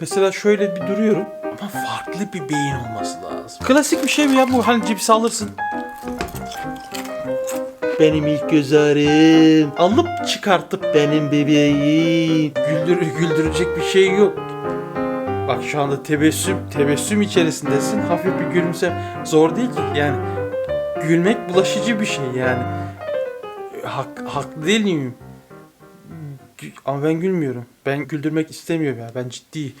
Mesela şöyle bir duruyorum ama farklı bir beyin olması lazım. Klasik bir şey mi ya bu hani cips alırsın. Benim ilk göz ağrım. Alıp çıkartıp benim bebeğim. Güldür güldürecek bir şey yok. Bak şu anda tebessüm, tebessüm içerisindesin. Hafif bir gülümse zor değil ki. Yani gülmek bulaşıcı bir şey yani. Hak, haklı değil miyim? Ama ben gülmüyorum. Ben güldürmek istemiyorum ya. Ben ciddi.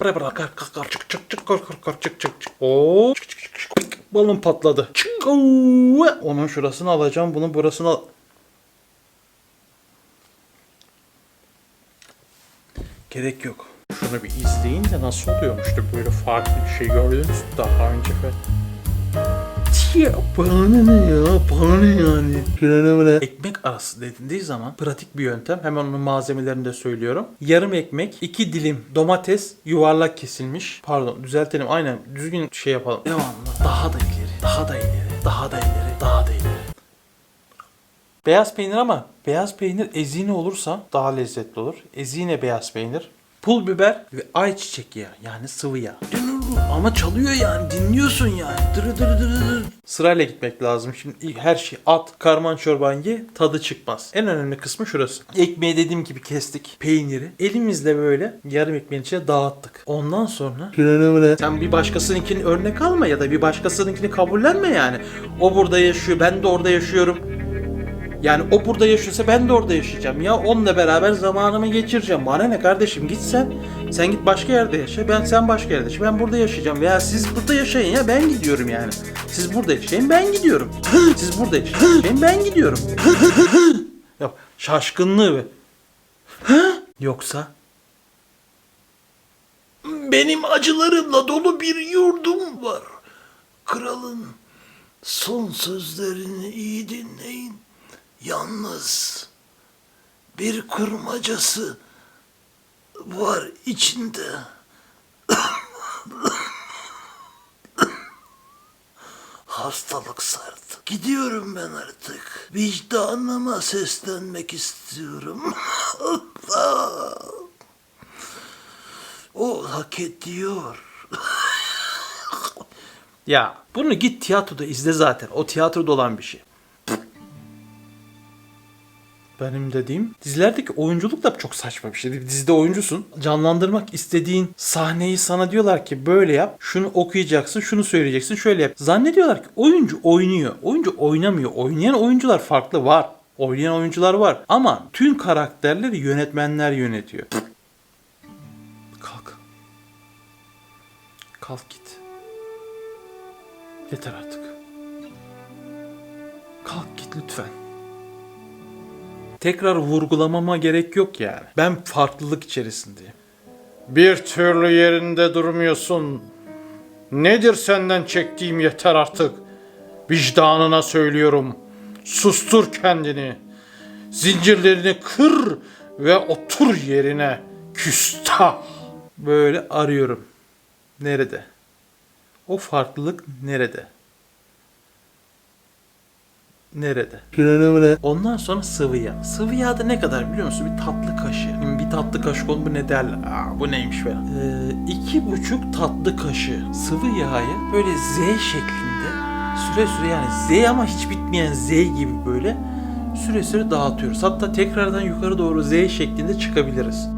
Bırak bırak kar kar kar çık çık çık kar kar kar çık çık çık. Oo. Çık çık çık çık. Balon patladı. Çık. Onun şurasını alacağım. Bunun burasını al. Gerek yok. Şunu bir izleyin de nasıl oluyormuştu böyle farklı bir şey gördünüz mü daha önce falan. Ya bana ne ya? Bana ne yani? Şuna Ekmek arası dediği zaman pratik bir yöntem. Hemen onun malzemelerini de söylüyorum. Yarım ekmek, iki dilim domates yuvarlak kesilmiş. Pardon düzeltelim aynen düzgün şey yapalım. Devamlı. Daha da ileri, daha da ileri, daha da ileri, daha da ileri. Beyaz peynir ama beyaz peynir ezine olursa daha lezzetli olur. Ezine beyaz peynir. Pul biber ve ayçiçek yağı yani sıvı yağ. Ama çalıyor yani dinliyorsun yani. Dırı dırı dırı dırı. Sırayla gitmek lazım. Şimdi ilk her şey at, karman çorban ye tadı çıkmaz. En önemli kısmı şurası. Ekmeği dediğim gibi kestik. Peyniri elimizle böyle yarım ekmeğin içine dağıttık. Ondan sonra sen bir başkasınınkini örnek alma ya da bir başkasınınkini kabullenme yani. O burada yaşıyor, ben de orada yaşıyorum. Yani o burada yaşıyorsa ben de orada yaşayacağım ya. Onunla beraber zamanımı geçireceğim. Bana ne kardeşim git sen. Sen git başka yerde yaşa. Ben sen başka yerde yaşa. Ben burada yaşayacağım. Veya siz burada yaşayın ya. Ben gidiyorum yani. Siz burada yaşayın. Ben gidiyorum. Siz burada yaşayın. Ben gidiyorum. Yok. Şaşkınlığı ve Yoksa benim acılarımla dolu bir yurdum var. Kralın son sözlerini iyi dinleyin. Yalnız bir kurmacası var içinde. Hastalık sardı. Gidiyorum ben artık. Vicdanıma seslenmek istiyorum. o hak ediyor. Ya bunu git tiyatroda izle zaten. O tiyatroda olan bir şey. Benim dediğim dizilerdeki oyunculuk da çok saçma bir şey. Dizide oyuncusun. Canlandırmak istediğin sahneyi sana diyorlar ki böyle yap. Şunu okuyacaksın, şunu söyleyeceksin, şöyle yap. Zannediyorlar ki oyuncu oynuyor. Oyuncu oynamıyor. Oynayan oyuncular farklı var. Oynayan oyuncular var. Ama tüm karakterleri yönetmenler yönetiyor. Kalk. Kalk git. Yeter artık. Kalk git lütfen. Tekrar vurgulamama gerek yok yani. Ben farklılık içerisindeyim. Bir türlü yerinde durmuyorsun. Nedir senden çektiğim yeter artık. Vicdanına söylüyorum. Sustur kendini. Zincirlerini kır ve otur yerine. Küstah. Böyle arıyorum. Nerede? O farklılık nerede? Nerede? Ondan sonra sıvı yağ. Sıvı yağ da ne kadar biliyor musun? Bir tatlı kaşığı. Şimdi bir tatlı kaşık oldu bu ne derler? Aa, bu neymiş falan. Ee, iki buçuk tatlı kaşığı sıvı yağı böyle Z şeklinde süre süre yani Z ama hiç bitmeyen Z gibi böyle süre süre dağıtıyoruz. Hatta tekrardan yukarı doğru Z şeklinde çıkabiliriz.